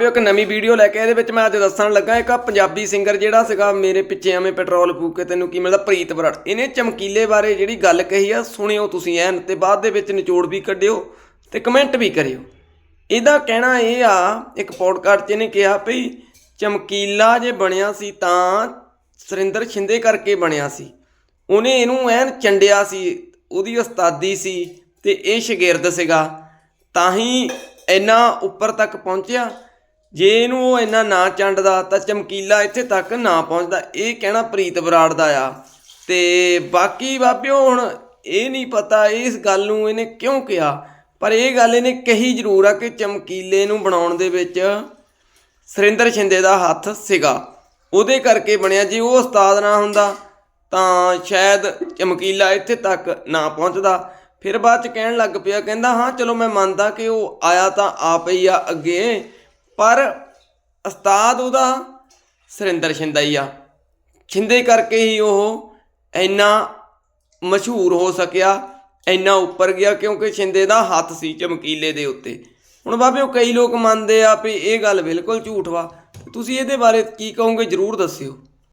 ਵੀ ਇੱਕ ਨਵੀਂ ਵੀਡੀਓ ਲੈ ਕੇ ਇਹਦੇ ਵਿੱਚ ਮੈਂ ਅੱਜ ਦੱਸਣ ਲੱਗਾ, ਇੱਕ ਪੰਜਾਬੀ ਸਿੰਗਰ ਜਿਹੜਾ ਸੀਗਾ, ਮੇਰੇ ਪਿੱਛੇ ਐਵੇਂ ਪੈਟਰੋਲ ਫੂਕ ਕੇ ਤੈਨੂੰ ਕੀ ਮਿਲਦਾ, ਪ੍ਰੀਤ ਬਰਾੜ ਇਹਨੇ ਚਮਕੀਲੇ ਬਾਰੇ ਜਿਹੜੀ ਗੱਲ ਕਹੀ ਆ, ਸੁਣਿਓ ਤੁਸੀਂ ਐਨ, ਤੇ ਬਾਅਦ ਦੇ ਵਿੱਚ ਨਿਚੋੜ ਵੀ ਕੱਢਿਓ ਤੇ ਕਮੈਂਟ ਵੀ ਕਰਿਓ। ਇਹਦਾ ਕਹਿਣਾ ਇਹ ਆ, ਇੱਕ ਪੋਡਕਾਸਟ 'ਚ ਇਹਨੇ ਕਿਹਾ ਭਈ ਚਮਕੀਲਾ ਜੇ ਬਣਿਆ ਸੀ ਤਾਂ ਸੁਰਿੰਦਰ ਛਿੰਦੇ ਕਰਕੇ ਬਣਿਆ ਸੀ। ਉਹਨੇ ਇਹਨੂੰ ਐਨ ਚੰਡਿਆ ਸੀ, ਉਹਦੀ ਉਸਤਾਦੀ ਸੀ ਤੇ ਇਹ ਸ਼ਾਗਿਰਦ ਸੀਗਾ। ਤਾਂ ਹੀ ਇੰਨਾ ਉੱਪਰ ਤੱਕ ਪਹੁੰਚਿਆ ਜੇ ਇਹਨੂੰ ਉਹ ਇੰਨਾ ਨਾ ਚੰਡਦਾ ਤਾਂ ਚਮਕੀਲਾ ਇੱਥੇ ਤੱਕ ਨਾ ਪਹੁੰਚਦਾ। ਇਹ ਕਹਿਣਾ ਪ੍ਰੀਤ ਬਰਾੜ ਦਾ ਆ। ਤੇ ਬਾਕੀ ਬਾਬਿਓ, ਹੁਣ ਇਹ ਨਹੀਂ ਪਤਾ ਇਸ ਗੱਲ ਨੂੰ ਇਹਨੇ ਕਿਉਂ ਕਿਹਾ। ਪਰ ਇਹ ਗੱਲ ਇਹਨੇ ਕਹੀ ਜ਼ਰੂਰ ਆ ਕਿ ਚਮਕੀਲੇ ਨੂੰ ਬਣਾਉਣ ਦੇ ਵਿੱਚ ਸੁਰਿੰਦਰ ਛਿੰਦੇ ਦਾ ਹੱਥ ਸੀਗਾ। ਉਹਦੇ ਕਰਕੇ ਬਣਿਆ ਜੇ ਉਹ ਉਸਤਾਦ ਨਾ ਹੁੰਦਾ ਤਾਂ ਸ਼ਾਇਦ ਚਮਕੀਲਾ ਇੱਥੇ ਤੱਕ ਨਾ ਪਹੁੰਚਦਾ। ਫਿਰ ਬਾਅਦ ਚ ਕਹਿਣ ਲੱਗ ਪਿਆ, ਕਹਿੰਦਾ, ਹਾਂ, ਚਲੋ ਮੈਂ ਮੰਨਦਾ ਕਿ ਉਹ ਆਇਆ ਤਾਂ ਆਪ ਹੀ ਆ ਅੱਗੇ। ਪਰ ਉਸਤਾਦ ਉਹਦਾ ਸੁਰਿੰਦਰ ਸ਼ਿੰਦਾ ਹੀ ਆ। ਛਿੰਦੇ ਕਰਕੇ ਹੀ ਉਹ ਇੰਨਾ ਮਸ਼ਹੂਰ ਹੋ ਸਕਿਆ, ਇੰਨਾ ਉੱਪਰ ਗਿਆ ਕਿਉਂਕਿ ਛਿੰਦੇ ਦਾ ਹੱਥ ਸੀ ਚਮਕੀਲੇ ਦੇ ਉੱਤੇ। ਹੁਣ ਬਾਬੇ ਉਹ ਕਈ ਲੋਕ ਮੰਨਦੇ ਆ ਵੀ ਇਹ ਗੱਲ ਬਿਲਕੁਲ ਝੂਠ ਵਾ। ਤੁਸੀਂ ਇਹਦੇ ਬਾਰੇ ਕੀ ਕਹੋਗੇ ਜਰੂਰ ਦੱਸਿਓ।